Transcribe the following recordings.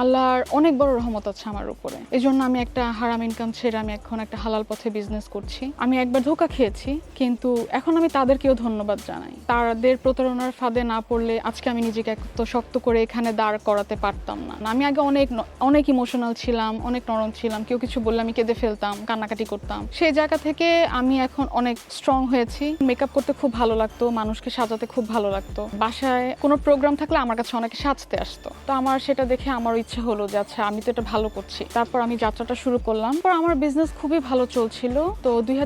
আল্লাহর অনেক বড় রহমত আছে আমার উপরে। এই জন্য আমি একটা হারাম ইনকাম ছেড়ে আমি এখন একটা হালাল পথে বিজনেস করছি। আমি একবার ধোকা খেয়েছি, কিন্তু এখন আমি তাদেরকেও ধন্যবাদ জানাই। তাদের প্রতারণার ফাঁদে না পড়লে আজকে আমি নিজেকে এত শক্ত করে এখানে দাঁড় করাতে পারতাম না। আমি আগে অনেক অনেক ইমোশনাল ছিলাম, অনেক নরম ছিলাম, কেউ কিছু বললে আমি কেঁদে ফেলতাম, কান্নাকাটি করতাম। সেই জায়গা থেকে আমি এখন অনেক স্ট্রং হয়েছি। মেকআপ করতে খুব ভালো লাগতো, মানুষকে সাজাতে খুব ভালো লাগতো। বাসায় কোনো প্রোগ্রাম থাকলে আমার কাছে অনেকে সাজতে আসতো। তো আমার সেটা দেখে আমার ইচ্ছে হলো যে আচ্ছা আমি তো এটা ভালো করছি। তারপর আমি যাত্রাটা শুরু করলাম। পর আমার বিজনেস খুবই ভালো চলছিল। তো দুই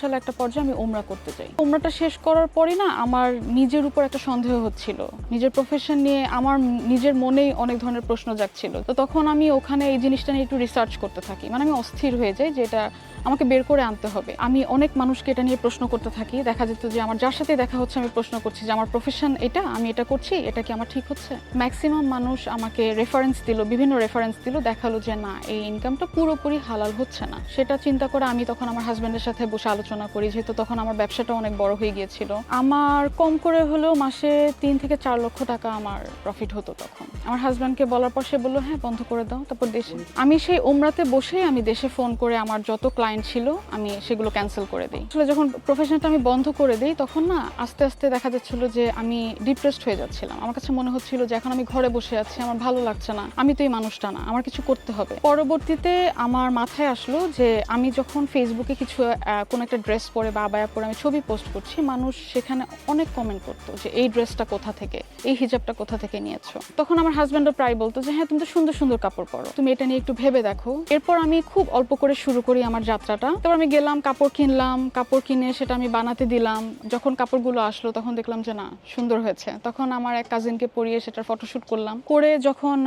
সালে একটা পর্যায়ে আমি ওমরা করতে চাই। ওমরাটা শেষ করার পরে না আমার নিজের উপর একটা সন্দেহ হচ্ছিল। নিজের প্রফেশন নিয়ে আমার নিজের মনেই অনেক ধরনের প্রশ্ন জাগছিল। তো তখন আমি ওখানে এই জিনিসটা নিয়ে একটু রিসার্চ করতে থাকি। মানে আমি অস্থির হয়ে যাই যে এটা আমাকে বের করে আনতে হবে। আমি অনেক মানুষকে এটা নিয়ে প্রশ্ন করতে থাকি। দেখা যেত যে আমার যার সাথে দেখা হচ্ছে, আমি প্রশ্ন করছি যে, আমার প্রফেশন এটা, আমি এটা করছি, এটা কি আমার ঠিক হচ্ছে? ম্যাক্সিমাম মানুষ আমাকে রেফারেন্স দিল বিভিন্ন রেফারেন্স দিল, দেখাল যে না, এই ইনকামটা পুরোপুরি হালাল হচ্ছে না। সেটা চিন্তা করে আমি তখন আমার হাজব্যান্ডের সাথে বসে আলোচনা করি, যেহেতু তখন আমার ব্যবসাটা অনেক বড় হয়ে গিয়েছিল। আমার কম করে হলেও মাসে তিন থেকে চার লক্ষ টাকা আমার প্রফিট হতো তখন। আমার হাজব্যান্ডকে বলার পর সে বলল হ্যাঁ বন্ধ করে দাও, তারপর দেশে আমি সেই ওমরাতে বসেই আমি দেশে ফোন করে আমার যত ক্লায়েন্ট ছিল, আমি সেগুলো ক্যান্সেল করে দিই। আসলে যখন প্রফেশনটা আমি বন্ধ করে দিই, তখন না, আস্তে আস্তে দেখা যাচ্ছিল যে আমি ডিপ্রেসড হয়ে যাচ্ছিলাম। আমার কাছে মনে হচ্ছিল যে এখন আমি ঘরে বসে আছি, আমার ভালো লাগছে না। আমি তো এই মানুষটা না, আমার কিছু করতে হবে। পরবর্তীতে আমার মাথায় আসলো যে আমি যখন ফেসবুকে কিছু কোনো একটা ড্রেস পরে বা আবায়া পরে আমি ছবি পোস্ট করছি, মানুষ সেখানে অনেক কমেন্ট করতো যে, এই ড্রেসটা কোথা থেকে? এই হিজাবটা কোথা থেকে নিয়েছো? তখন আমার হাজব্যান্ডও প্রায় বলতো যে হ্যাঁ তুমি তো সুন্দর সুন্দর কাপড় পরো। তুমি এটা নিয়ে একটু ভেবে দেখো। এরপর আমি খুব অল্প করে শুরু করি আমার যাত্রাটা। তারপর আমি গেলাম, কাপড় কিনলাম, কাপড় কিনে সেটা আমি বানাতে দিলাম। যখন কাপড়গুলো আসলো তখন দেখলাম যে, না, সুন্দর হয়েছে। তখন আমার এক কাজিনকে পরিয়ে সেটার ফটোশুট করলাম। করে যখন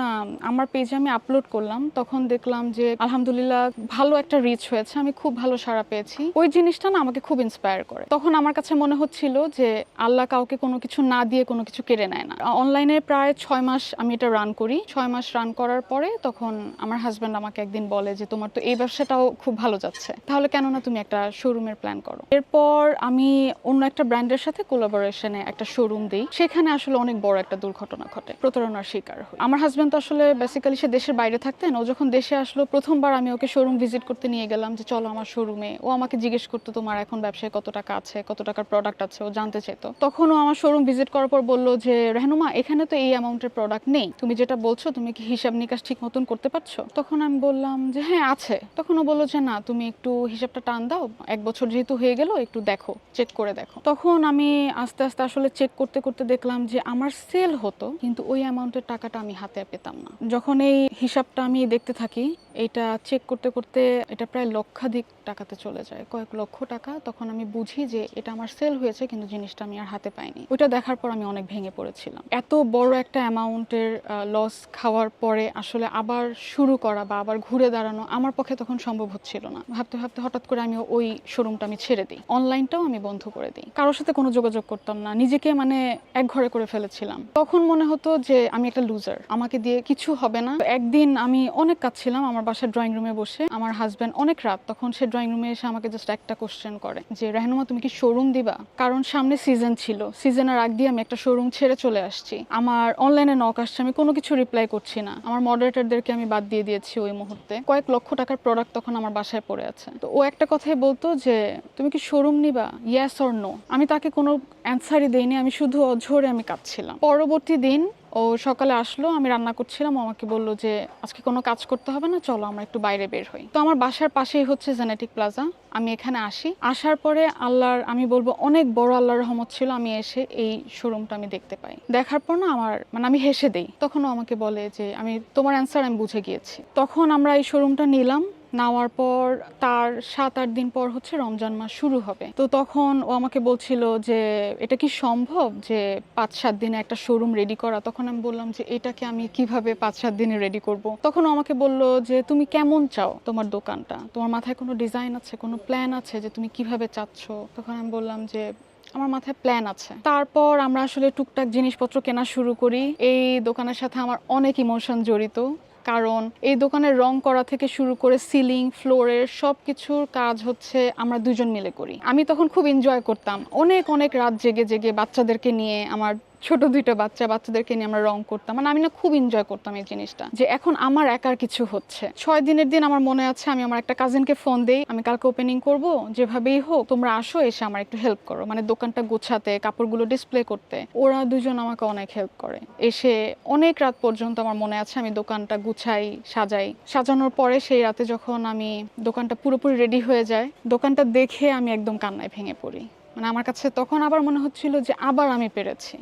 আমার পেজে আমি আপলোড করলাম, তখন দেখলাম যে আলহামদুলিল্লাহ ভালো একটা রিচ হয়েছে, আমি খুব ভালো সাড়া পেয়েছি। ওই জিনিসটা না আমাকে খুব ইন্সপায়ার করে। তখন আমার কাছে মনে হচ্ছিল যে আল্লাহ কাউকে কোনো কিছু না দিয়ে কোনো কিছু কেড়ে নেয় না। অনলাইনে প্রায় ছয় মাস আমি এটা রান করি। ছয় মাস রান করার পরে তখন আমার হাজব্যান্ড আমাকে একদিন বলে যে, তোমার তো এই ব্যবসাটাও খুব ভালো যাচ্ছে। তাহলে কেন না তুমি একটা শোরুমের প্ল্যান করো? এরপর আমি অন্য একটা ব্র্যান্ডের সাথে কোলাবোরেশনে একটা শোরুম দিই। সেখানে আসলে অনেক বড় একটা দুর্ঘটনা ঘটে, প্রতারণার শিকার হই। আমার হাজব্যান্ড তো আসলে বেসিক্যালি সে দেশের বাইরে থাকতেন। ও যখন দেশে আসলো, প্রথমবার আমি ওকে শোরুম ভিজিট করতে নিয়ে গেলাম যে, চলো আমার শোরুমে ও আমাকে জিজ্ঞেস করতো, তোমার এখন ব্যবসায় কত টাকা আছে? কত টাকার প্রোডাক্ট আছে? ও জানতে চাইতো। তখন ও আমার শোরুম ভিজিট করার পর বলল যে, রেহনুমা, এখানে তো এই অ্যামাউন্টের প্রোডাক্ট নেই। তুমি যেটা বলছো, তুমি কি হিসাব নিকাশ ঠিক মতন করতে পারছ? তখন আমি বললাম যে হ্যাঁ আছে। তখন ও বলল যে, না, তুমি একটু হিসাবটা টান দাও। এক বছর যেহেতু হয়ে গেল, একটু দেখো চেক করে দেখো। তখন আমি আস্তে আস্তে আসলে চেক করতে করতে দেখলাম যে, আমার সেল হতো, কিন্তু ওই অ্যামাউন্টের টাকাটা আমি হাতে পেতাম না। যখন এই হিসাবটা আমি দেখতে থাকি এটা চেক করতে করতে এটা প্রায় লক্ষাধিক টাকাতে চলে যায়। কয়েক লক্ষ টাকা। তখন আমি বুঝি যে এটা আমার সেল হয়েছে, কিন্তু জিনিসটা আমি আর হাতে পাইনি। ওইটা দেখার পর আমি অনেক ভেঙে পড়েছিলাম। এত বড় একটা অ্যামাউন্টের লস খাওয়ার পরে আসলে আবার শুরু করা বা আবার ঘুরে দাঁড়ানো আমার পক্ষে তখন সম্ভব হচ্ছিল না। ভাবতে ভাবতে হঠাৎ করে আমি ওই শোরুমটা আমি ছেড়ে দিই। অনলাইনটাও আমি বন্ধ করে দিই। কারোর সাথে কোনো যোগাযোগ করতাম না। নিজেকে মানে এক ঘরে করে ফেলেছিলাম। তখন মনে হতো যে আমি একটা লুজার আমাকে দিয়ে কিছু হবে না। একদিন আমি অনেক কাঁদছিলাম। আমার বাসার ড্রয়িং রুমে বসে আমার হাজব্যান্ড অনেক রাত, তখন সে ড্রয়িং রুমে এসে আমাকে জাস্ট একটা কোশ্চেন করে, যে রেহনুমা, তুমি কি শোরুম দিবা? কারণ সামনে সিজন ছিল সিজনের আগ দিয়ে আমি একটা শোরুম ছেড়ে চলে আসছি। আমার অনলাইনে নক আসছে, আমি কোনো কিছু রিপ্লাই করছি না। আমার মডারেটারদেরকে আমি বাদ দিয়ে দিয়েছি ওই মুহূর্তে। কয়েক লক্ষ টাকার প্রোডাক্ট তখন আমার বাসায় পড়ে আছে। তো ও একটা কথাই বলতো যে, তুমি কি শোরুম নিবা? ইয়াস অর নো আমি তাকে কোনো অ্যান্সারই দেইনি, আমি শুধু অঝরে আমি কাঁদছিলাম। পরবর্তী দিন ও সকালে আসলো, আমি রান্না করছিলাম আমাকে বলল যে, আজকে কোনো কাজ করতে হবে না, চলো আমরা একটু বাইরে বের হই। তো আমার বাসার পাশেই হচ্ছে জেনেটিক প্লাজা আমি এখানে আসি। আসার পরে আল্লাহর, আমি বলব, অনেক বড় আল্লাহর রহমত ছিল, আমি এসে এই শোরুমটা আমি দেখতে পাই। দেখার পর না আমার মানে আমি হেসে দেই। তখন ও আমাকে বলে যে, আমি, তোমার অ্যান্সার আমি বুঝে গিয়েছি। তখন আমরা এই শোরুমটা নিলাম নেওয়ার পর তার সাত আট দিন পর হচ্ছে রমজান মাস শুরু হবে। তো তখন ও আমাকে বলছিল যে, এটা কি সম্ভব যে পাঁচ সাত দিনে একটা শোরুম রেডি করা? তখন আমি বললাম যে, এটাকে আমি কীভাবে পাঁচ সাত দিনে রেডি করব? তখন আমাকে বলল যে, তুমি কেমন চাও তোমার দোকানটা? তোমার মাথায় কোনো ডিজাইন আছে, কোনো প্ল্যান আছে যে তুমি কীভাবে চাচ্ছ? তখন আমি বললাম যে, আমার মাথায় প্ল্যান আছে। তারপর আমরা আসলে টুকটাক জিনিসপত্র কেনা শুরু করি। এই দোকানের সাথে আমার অনেক ইমোশন জড়িত। কারণ এই দোকানের রং করা থেকে শুরু করে সিলিং, ফ্লোরের সব কিছুর কাজ হচ্ছে আমরা দুজন মিলে করি। আমি তখন খুব এনজয় করতাম। অনেক অনেক রাত জেগে জেগে বাচ্চাদেরকে নিয়ে আমার ছোট দুইটা বাচ্চা, বাচ্চাদেরকে নিয়ে আমরা রং করতাম। মানে আমি না খুব এনজয় করতাম এই জিনিসটা। যে এখন আমার একার কিছু হচ্ছে। ছয় দিনের দিন আমার মনে আছে, আমি আমার একটা কাজিনকে ফোন দেই, আমি কালকে ওপেনিং করব, যেভাবেই হোক, তোমরা আসো, এসে আমার একটু হেল্প করো। মানে দোকানটা গোছাতে, কাপড়গুলো ডিসপ্লে করতে, ওরা দুজন আমাকে অনেক হেল্প করে। এসে অনেক রাত পর্যন্ত আমার মনে আছে, আমি দোকানটা গুছাই, সাজাই। সাজানোর পরে সেই রাতে যখন আমি দোকানটা পুরোপুরি রেডি হয়ে যায়, দোকানটা দেখে আমি একদম কান্নায় ভেঙে পড়ি। মানে আমার কাছে তখন আবার মনে হচ্ছিল যে আবার আমি পেরেছি।